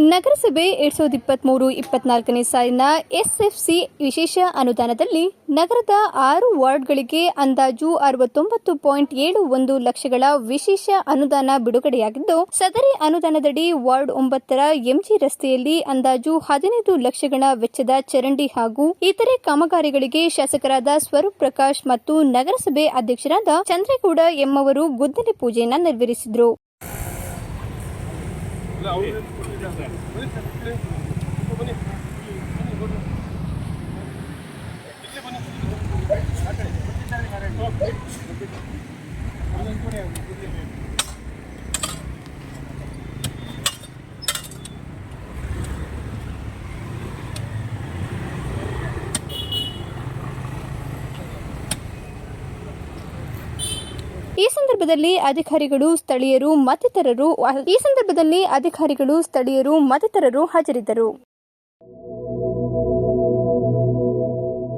ನಗರಸಭೆ ಎರಡ್ ಸಾವಿರದ ಇಪ್ಪತ್ತ್ಮೂರು ಇಪ್ಪತ್ನಾಲ್ಕನೇ ಸಾಲಿನ ಎಸ್ಎಫ್ಸಿ ವಿಶೇಷ ಅನುದಾನದಲ್ಲಿ ನಗರದ ಆರು ವಾರ್ಡ್ಗಳಿಗೆ ಅಂದಾಜು ಅರವತ್ತೊಂಬತ್ತು ಪಾಯಿಂಟ್ ಏಳು ಒಂದು ಲಕ್ಷಗಳ ವಿಶೇಷ ಅನುದಾನ ಬಿಡುಗಡೆಯಾಗಿದ್ದು, ಸದರಿ ಅನುದಾನದಡಿ ವಾರ್ಡ್ ಒಂಬತ್ತರ ಎಂಜಿ ರಸ್ತೆಯಲ್ಲಿ ಅಂದಾಜು ಹದಿನೈದು ಲಕ್ಷಗಳ ವೆಚ್ಚದ ಚರಂಡಿ ಹಾಗೂ ಇತರೆ ಕಾಮಗಾರಿಗಳಿಗೆ ಶಾಸಕರಾದ ಸ್ವರೂಪ್ ಪ್ರಕಾಶ್ ಮತ್ತು ನಗರಸಭೆ ಅಧ್ಯಕ್ಷರಾದ ಚಂದ್ರೇಗೌಡ ಎಮ್ಮವರು ಗುದ್ದಲಿ ಪೂಜೆಯನ್ನು ನೆರವೇರಿಸಿದರು. ಈ ಸಂದರ್ಭದಲ್ಲಿ ಅಧಿಕಾರಿಗಳು ಸ್ಥಳೀಯರು ಮತ್ತಿತರರು ಈ ಸಂದರ್ಭದಲ್ಲಿ ಅಧಿಕಾರಿಗಳು ಸ್ಥಳೀಯರು ಮತ್ತಿತರರು ಹಾಜರಿದ್ದರು.